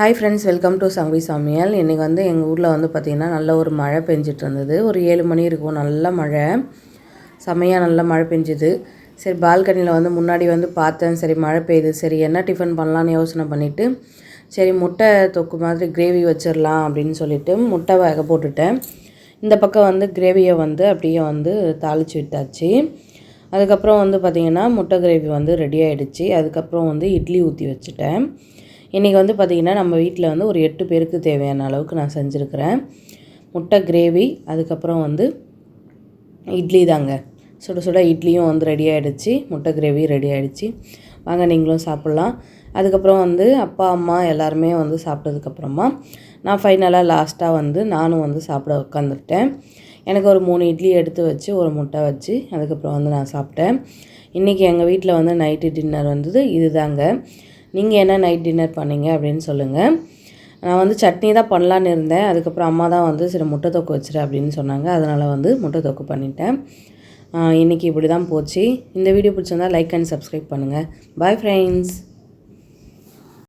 Hi friends welcome to Sangavi சாமியால் இன்றைக்கி வந்து எங்கள் ஊரில் வந்து பார்த்திங்கன்னா நல்ல ஒரு மழை பெஞ்சிட்டு இருந்தது ஒரு ஏழு மணி இருக்கும் நல்ல மழை. செம்மையாக நல்ல மழை பெஞ்சுது. சரி பால்கனியில் வந்து முன்னாடி வந்து பார்த்தேன். சரி மழை பெய்யுது. சரி என்ன டிஃபன் பண்ணலான்னு யோசனை பண்ணிவிட்டு சரி முட்டை தொக்கு மாதிரி கிரேவி வச்சிடலாம் அப்படின்னு சொல்லிட்டு முட்டை வேக போட்டுட்டேன். இந்த பக்கம் வந்து கிரேவியை வந்து அப்படியே வந்து தாளித்து விட்டாச்சு. அதுக்கப்புறம் வந்து பார்த்திங்கன்னா முட்டை கிரேவி வந்து ரெடி ஆகிடுச்சு அதுக்கப்புறம் வந்து இட்லி ஊற்றி வச்சுட்டேன். இன்றைக்கி வந்து பார்த்திங்கன்னா நம்ம வீட்டில் வந்து ஒரு எட்டு பேருக்கு தேவையான அளவுக்கு நான் செஞ்சுருக்கிறேன். முட்டை கிரேவி அதுக்கப்புறம் வந்து இட்லி தாங்க. சுட சுட இட்லியும் வந்து ரெடி ஆகிடுச்சு முட்டை கிரேவி ரெடி ஆகிடுச்சு வாங்க நீங்களும் சாப்பிட்லாம். அதுக்கப்புறம் வந்து அப்பா அம்மா எல்லாருமே வந்து சாப்பிட்டதுக்கப்புறமா நான் ஃபைனலாக லாஸ்ட்டாக வந்து நானும் வந்து சாப்பிட உட்காந்துட்டேன் எனக்கு ஒரு மூணு இட்லி எடுத்து வச்சு ஒரு முட்டை வச்சு அதுக்கப்புறம் வந்து நான் சாப்பிட்டேன். இன்றைக்கி எங்கள் வீட்டில் வந்து நைட்டு டின்னர் வந்தது இது தாங்க நீங்கள் என்ன நைட் டின்னர் பண்ணீங்க அப்படின்னு சொல்லுங்கள் நான் வந்து சட்னி தான் பண்ணலான்னு இருந்தேன். அதுக்கப்புறம் அம்மா தான் வந்து சரி முட்டை தொக்கு வச்சுரு அப்படின்னு சொன்னாங்க. அதனால் வந்து முட்டை தொக்கு பண்ணிட்டேன். இன்றைக்கி இப்படி தான் போச்சு. இந்த வீடியோ பிடிச்சிருந்தால் லைக் அண்ட் சப்ஸ்கிரைப் பண்ணுங்கள் பாய் ஃப்ரெண்ட்ஸ்